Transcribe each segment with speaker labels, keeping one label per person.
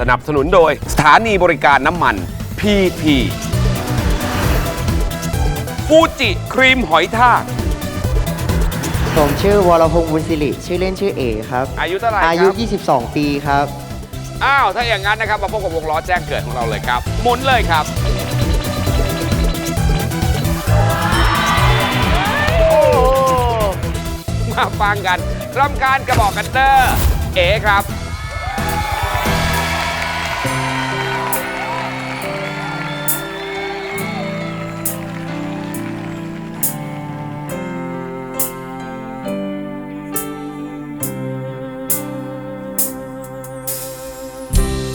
Speaker 1: สนับสนุนโดยสถานีบริการน้ำมัน PP ฟูจิครีมหอยทาก
Speaker 2: ผมชื่อวรพงศ์บุญสิริ ชื่อเล่นชื่อเอครับ
Speaker 1: อายุเท่าไหร่
Speaker 2: อายุ
Speaker 1: ครับ
Speaker 2: 22 ปีครับ
Speaker 1: อ้าว ถ้าอย่างนั้นนะครับ มาพบกับวงล้อแจ้งเกิดของเราเลยครับหมุนเลยครับ มาฟังกัน รำการกระบอกกันเดอร์เอครับ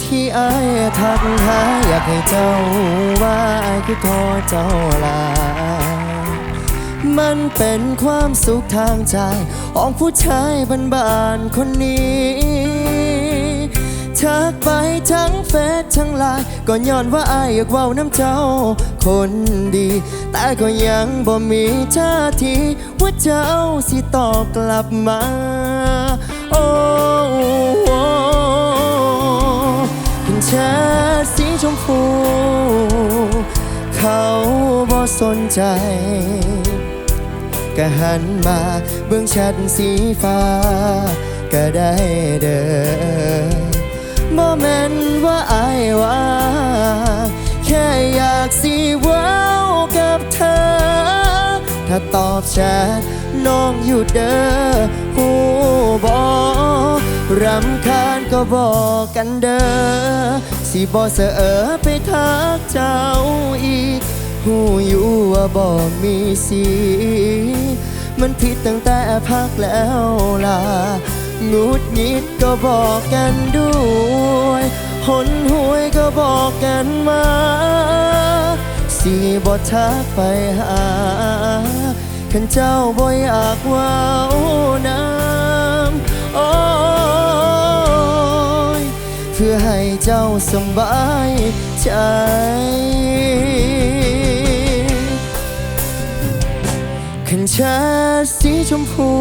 Speaker 2: ที่อายทักหาอยากให้เจ้าว่าอายคือทอเจ้าลา มันเป็นความสุขทางใจ ของผู้ชายบ้านๆคนนี้ทักไปทั้งเฟซทั้งไลน์ก็ย้อนว่าอายอยากเว้าน้ำเจ้า คนดี แต่ก็ยังบ่มีท่าทีว่าเจ้าสิตอบกลับมา โอ้เป็นแชทสีชมพู เขาบ่สนใจ ก็หันมาเบื้องแชทสีฟ้า ก็ได้เด้อบ่แม่นว่าอายว่า แค่อยากสิเว้ากับเธอ ถ้าตอบแชทน้องอยู่เด้อหูบอรำคาญก็บอกกันเด้อสิบอเสอเออไปทักเจ้าอีกหูอยู่ว่าบอกมีสี มันผิดตั้งแต่พักแล้วล่ะงุดหงิดก็บอกกันด้วยหนหวยก็บอกกันมา สีบอทักไปหาขันเจ้าบ่อยากว้าน้ำโอ้ยเพื่อให้เจ้าสบายใจ ขันแชสีชมพู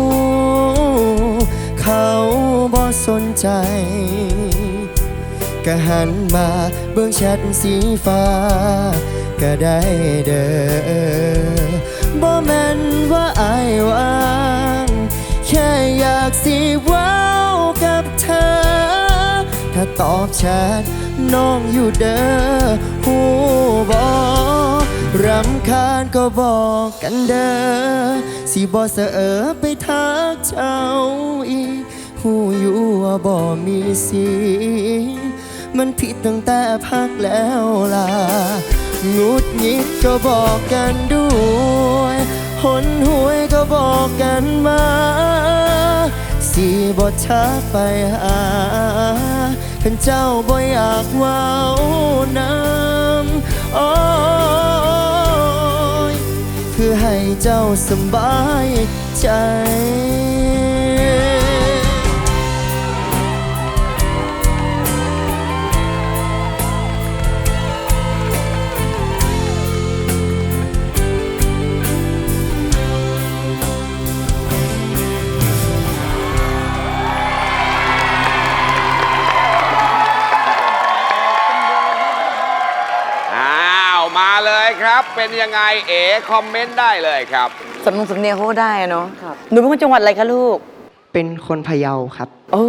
Speaker 2: เขาบ่สนใจ ก็หันมาเบื้องแชทสีฟ้า ก็ได้เด้อบ่แม่นว่าอายว่างแค่อยากสิว้าวกับเธอ ถ้าตอบแชทน้องอยู่เด้อหูบอรำคาญก็บอกกันเด้อสิบอเสอเออไปทักเจ้าอีกหูอยู่ว่าบ่มีสีมันผิดตั้งแต่พักแล้วล่ะงุดงิดก็บอกกันด้วยหนหวยก็บอกกันมาสีบทชักไปหาขันเจ้าบ่อยากว้าน้ำโอ้ย เพื่อให้เจ้าสบายใจ
Speaker 1: ครับ เป็นยังไงเอ๋คอมเมนต์ได้เลยครับ
Speaker 3: สำนงสำเนียงเขาก็ได้อะเนาะหนูเป็นคนจังหวัดอะไรคะลูก
Speaker 2: เป็นคนพะเยาครับ
Speaker 3: โอ้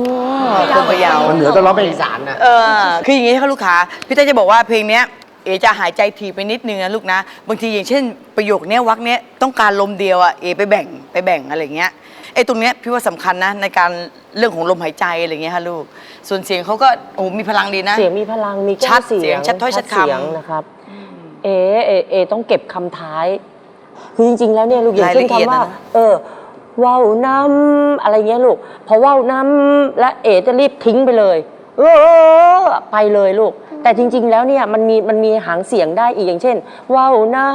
Speaker 3: คนพะเยา
Speaker 4: มันเหนือต้องร้องเป็นอีสานนะ
Speaker 3: เออคืออย่างนี้ค่ะลูกค้าพี่เต้ยจะบอกว่าเพลงเนี้ยเอจะหายใจทีไปนิดนึงนะลูกนะ บางทีอย่างเช่นประโยคเนี้ยวักเนี้ยต้องการลมเดียวอะเอไปแบ่งไปแบ่งอะไรอย่างเงี้ยไอ้ตรงเนี้ยพี่ว่าสำคัญนะในการเรื่องของลมหายใจอะไรอย่างเงี้ยค่ะลูก ส่วนเสียงเขาก็โอ้มีพลังดีนะ
Speaker 5: เสียงมีพลังมีแก้
Speaker 3: ชัด
Speaker 5: เสี
Speaker 3: เสี
Speaker 5: ย
Speaker 3: ย
Speaker 5: ง
Speaker 3: งชัดถ้อยชัดคำ
Speaker 5: เสียงนะครับ เอเอเอต้องเก็บคำท้าย คือจริง ๆ แล้วเนี่ยลูกอย่างเช่น
Speaker 3: รายละเอียด
Speaker 5: คำว่า
Speaker 3: อะนะ
Speaker 5: เออว่าวน้ำอะไรเงี้ยลูก พอว่าวน้ำและเอจะรีบทิ้งไปเลย เออไปเลยลูก แต่จริง ๆ แล้วเนี่ยมันมีมันมีหางเสียงได้อีกอย่างเช่นว่าวน้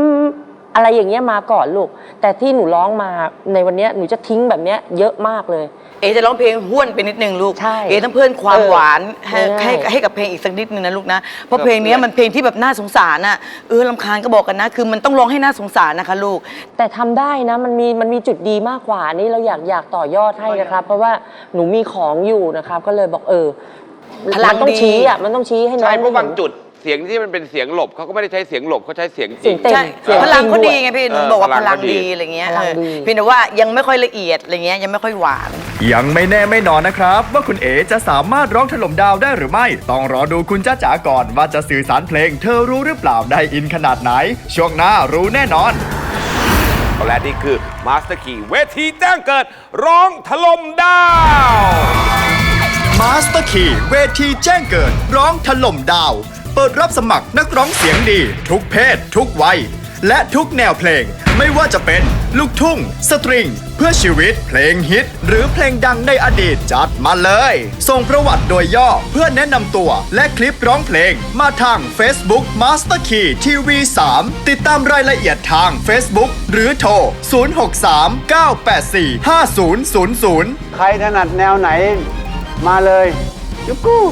Speaker 5: ำ อะไรอย่างเงี้ยมาก่อนลูก แต่ที่หนูร้องมาในวันเนี้ยหนูจะทิ้งแบบเนี้ยเยอะมากเลย
Speaker 3: เอจะร้องเพลงห้วนไปนิดนึงลูก
Speaker 5: ใช่
Speaker 3: เอต้องเพิ่มความ
Speaker 5: เออ
Speaker 3: หวานให้
Speaker 5: ง่ายๆ
Speaker 3: ให้ให้กับเพลงอีกสักนิดนึงนะลูกนะ เพราะเพลงเนี้ยมันเพลงที่แบบน่าสงสารน่ะเออลำคาญก็บอกกันนะ คือมันต้องร้องให้น่าสงสารนะคะลูก
Speaker 5: แต่ทำได้นะมันมีมันมีจุดดีมากกว่านี่เราอยากอยากต่อยอดให้นะครับ เพราะว่าหนูมีของอยู่นะครับ ก็เลยบอกเออ
Speaker 3: พลัง
Speaker 5: มันต้อง
Speaker 3: ดี
Speaker 5: ชี้อะมันต้องชี้ให้น้อง
Speaker 1: ใช่เพราะ
Speaker 5: ได้
Speaker 1: บาง
Speaker 5: ห็น
Speaker 1: จุดเสียงที่มันเป็นเสียงหลบเขาก็ไม่ได้ใช้เสียงหลบเขาใช้เสียงจ
Speaker 5: เสี
Speaker 1: ริ
Speaker 5: ย
Speaker 1: ง
Speaker 5: งเต็ม
Speaker 3: ใช่
Speaker 5: เสียง
Speaker 3: พลัง
Speaker 5: จริ
Speaker 3: เขา
Speaker 5: ด้วย
Speaker 3: ดีไงพี่หนู
Speaker 1: เออ
Speaker 3: บอกว่า
Speaker 1: พ
Speaker 3: พ
Speaker 1: ลั
Speaker 3: ลั
Speaker 1: ง
Speaker 3: ง
Speaker 1: เขาดี
Speaker 3: ดีอะไรเงี้ย
Speaker 5: พลัง
Speaker 3: เออ
Speaker 5: ดี
Speaker 3: เพียงแต่ว่ายังไม่ค่อยละเอียดอะไรเงี้ยยังไม่ค่อยหวาน
Speaker 4: ยังไม่แน่ไม่นอนนะครับ ว่าคุณเอ๋จะสามารถร้องถล่มดาวได้หรือไม่ ต้องรอดูคุณจ้าจ๋าก่อนว่าจะสื่อสารเพลง เธอรู้หรือเปล่าได้อินขนาดไหน ช่วงหน้ารู้แน่นอน
Speaker 1: และนี่คือมาสเตอร์คีเวทีแจ้งเกิดร้องถล่มดาว
Speaker 4: มาสเตอร์คีเวทีแจ้งเกิด ร้องถล่มดาว เปิดรับสมัครนักร้องเสียงดี ทุกเพศ ทุกวัย และทุกแนวเพลง ไม่ว่าจะเป็นลูกทุ่ง สตริง เพื่อชีวิต เพลงฮิต หรือเพลงดังในอดีตจัดมาเลย ส่งประวัติโดยย่อเพื่อแนะนำตัว และคลิปร้องเพลง มาทาง Facebook Master Key TV 3ติดตามรายละเอียดทาง Facebook หรือโทร 063 984 5000
Speaker 6: ใครถนัดแนวไหนมาเลยยุกกู้